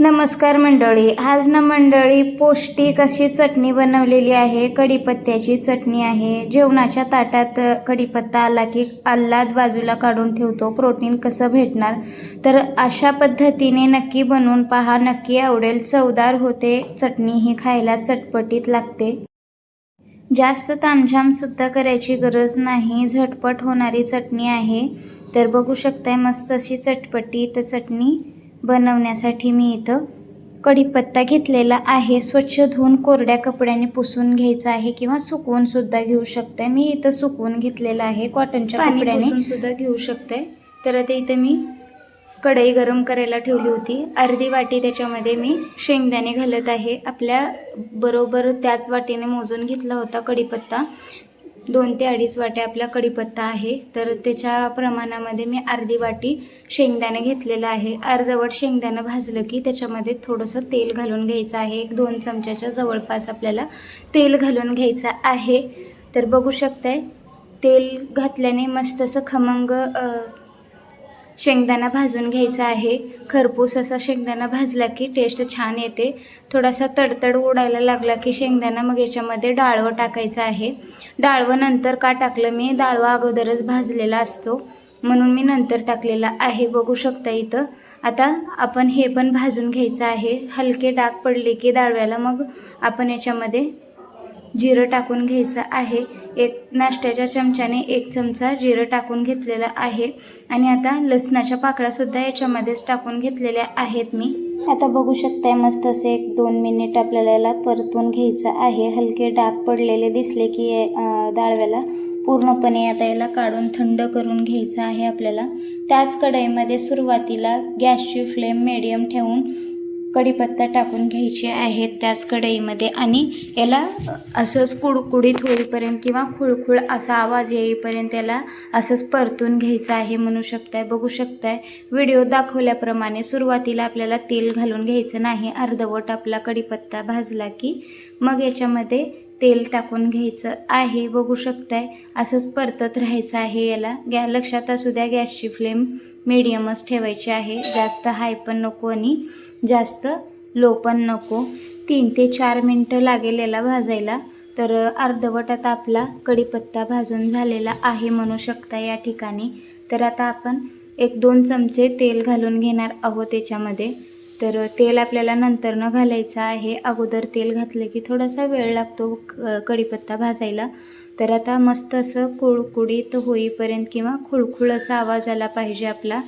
नमस्कार मंडळी. आज ना मंडळी पौष्टिक अशी चटणी बनवलेली आहे. कढीपत्त्याची चटणी आहे. जेवणाच्या ताटात कढीपत्ता आला की आल्हाद बाजूला काढून ठेवतो. प्रोटीन कसं भेटणार? तर अशा पद्धतीने नक्की बनवून पहा. नक्की आवडेल. चवदार होते. चटणी ही खायला चटपटीत लागते. जास्त तामझामसुद्धा करायची गरज नाही. झटपट होणारी चटणी आहे. तर बघू शकताय मस्त अशी चटपटीत चटणी. बनवण्यासाठी मी इथं कढीपत्ता घेतलेला आहे. स्वच्छ धुवून कोरड्या कपड्याने पुसून घ्यायचा आहे किंवा सुकवून सुद्धा घेऊ शकताय मी इथं सुकवून घेतलेला आहे. कॉटनच्या कपड्याने. सुद्धा घेऊ शकताय तर आता इथं मी कढई गरम करायला ठेवली होती. अर्धी वाटी त्याच्यामध्ये मी शेंगदाणे घालत आहे. आपल्या बरोबर त्याच वाटीने मोजून घेतला होता कढीपत्ता. दोन ते अडीच वाट्या आपला कढीपत्ता आहे. तर त्याच्या प्रमाणामध्ये मी अर्धी वाटी शेंगदाणे घेतलेलं आहे. अर्धवट शेंगदाणं भाजलं की त्याच्यामध्ये थोडंसं तेल घालून घ्यायचं आहे. एक दोन चमच्याच्या जवळपास आपल्याला तेल घालून घ्यायचं आहे. तर बघू शकताय तेल घातल्याने मस्त असं खमंग शेंगदाणा भाजून घ्यायचा आहे. खरपूस असा शेंगदाणा भाजला की टेस्ट छान येते. थोडासा तडतड उडायला लागला की शेंगदाणा मग याच्यामध्ये डाळवं टाकायचं आहे. डाळवं नंतर का टाकलं? मी डाळवा अगोदरच भाजलेला असतो. म्हणून मी नंतर टाकलेला आहे. बघू शकता इथं. आता आपण हे पण भाजून घ्यायचं आहे. हलके डाग पडले की डाळव्याला मग आपण याच्यामध्ये जिरं टाकून घ्यायचं आहे. एक नाश्त्याच्या चमच्याने एक चमचा जिरं टाकून घेतलेलं आहे. आणि आता लसणाच्या पाकळ्यासुद्धा याच्यामध्येच टाकून घेतलेल्या आहेत मी. आता बघू शकताय मस्त असे एक दोन मिनिट आपल्याला याला परतून घ्यायचं आहे. हलके डाग पडलेले दिसले की डाळव्याला. पूर्णपणे आता याला काढून थंड करून घ्यायचं आहे आपल्याला. त्याच कढईमध्ये सुरुवातीला गॅसची फ्लेम मिडियम ठेवून कढीपत्ता टाकून घ्यायचे आहेत त्याच कढईमध्ये आणि याला असंच कुडकुडीत होईपर्यंत किंवा खुळखुळ असा आवाज येईपर्यंत याला असंच परतून घ्यायचं आहे म्हणू शकताय बघू शकताय. व्हिडिओ दाखवल्याप्रमाणे सुरुवातीला आपल्याला तेल घालून घ्यायचं नाही अर्धवट आपला कढीपत्ता भाजला की मग याच्यामध्ये तेल टाकून घ्यायचं आहे बघू शकताय. असंच परतत राहायचं आहे याला. गॅ लक्षात असू द्या गॅसची फ्लेम मिडियमच ठेवायची आहे. जास्त हाय पण नको आणि जास्त. लो पण नको. तीन ते चार मिनटं लागेल याला भाजायला. तर अर्धवट आता आपला कढीपत्ता भाजून झालेला आहे म्हणू शकता या ठिकाणी. तर आता आपण एक दोन चमचे तेल घालून घेणार आहोत त्याच्यामध्ये तर तेल आपल्याला नंतर न घालायचं आहे. अगोदर तेल घातलं की थोडासा वेळ लागतो क- कढीपत्ता भाजायला. तर आता मस्त असं कुळकुळीत होईपर्यंत किंवा खुळखुळ असा आवाज आला पाहिजे आपला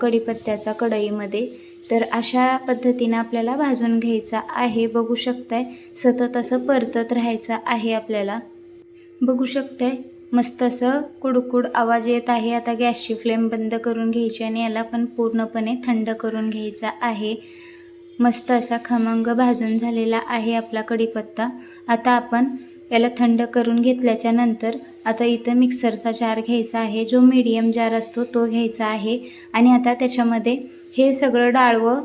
कढीपत्त्याचा कढईमध्ये. तर अशा पद्धतीनं आपल्याला भाजून घ्यायचा आहे. बघू शकताय सतत असं परतत राहायचं आहे आपल्याला. बघू शकताय मस्त असं कुडकुड आवाज येत आहे. आता गॅसची फ्लेम बंद करून घ्यायची आणि याला पण पूर्णपणे थंड करून घ्यायचा आहे. मस्त असा खमंग भाजून झालेला आहे आपला कढीपत्ता. आता आपण याला थंड करून घेतल्याच्या नंतर आता इथं मिक्सरचा जार घ्यायचा आहे. जो मीडियम जार असतो तो घ्यायचा आहे. आणि आता त्याच्यामध्ये हे सगळं डाळवं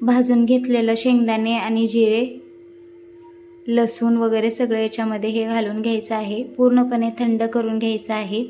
भाजून घेतलेलं शेंगदाणे आणि जिरे लसूण वगैरे सगळं याच्यामध्ये हे घालून घ्यायचं आहे. पूर्णपणे थंड करून घ्यायचं आहे.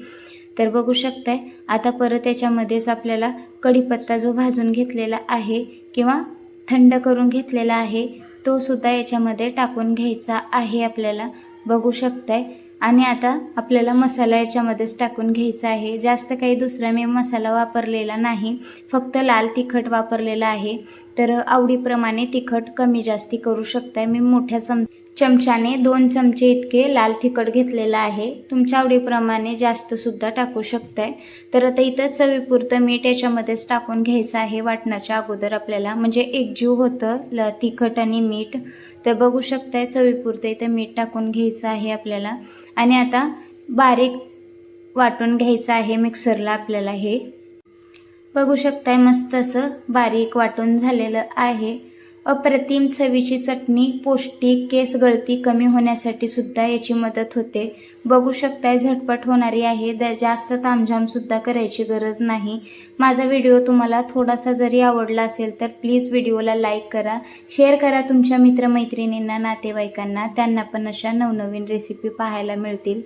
तर बघू शकताय आता परत याच्यामध्येच आपल्याला कढीपत्ता जो भाजून घेतलेला आहे किंवा थंड करून घेतलेला आहे तो सुद्धा याच्यामध्ये टाकून घ्यायचा आहे आपल्याला. बघू शकताय आणि आता आपल्याला मसाला याच्यामध्येच टाकून घ्यायचा आहे. जास्त काही दुसरा मी मसाला वापरलेला नाही. फक्त लाल तिखट वापरलेला आहे. तर आवडीप्रमाणे तिखट कमी जास्ती करू शकताय. मी मोठ्या चम चमच्याने दोन चमचे इतके लाल तिखट घेतलेलं आहे. तुमच्या आवडीप्रमाणे जास्तसुद्धा टाकू शकताय. तर आता इथं चवीपुरतं मीठ याच्यामध्येच टाकून घ्यायचं आहे. वाटणाच्या अगोदर आपल्याला म्हणजे एकजीव होतं ल तिखट आणि मीठ. तर बघू शकताय चवीपुरतं इथं मीठ टाकून घ्यायचं आहे आपल्याला. आणि आता बारीक वाटून घ्यायचं आहे मिक्सरला आपल्याला हे. बघू शकताय मस्त असं बारीक वाटून झालेलं आहे. अप्रतिम चवीची चटणी पौष्टिक केस गळती कमी होण्यासाठी सुद्धा याची मदत होते. बघू शकताय झटपट होणारी आहे. द जास्त तामझामसुद्धा करायची गरज नाही. माझा व्हिडिओ तुम्हाला थोडासा जरी आवडला असेल तर प्लीज व्हिडिओला लाईक करा. शेअर करा तुमच्या मित्रमैत्रिणींना नातेवाईकांना. त्यांना पण अशा नवनवीन रेसिपी पाहायला मिळतील.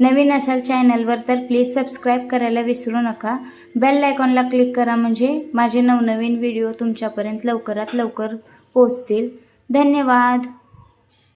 नवीन असाल चॅनलवर तर प्लीज सबस्क्राईब करायला विसरू नका. बेल आयकॉनला क्लिक करा म्हणजे माझे नवनवीन व्हिडिओ तुमच्यापर्यंत लवकरात लवकर पोचतील. धन्यवाद.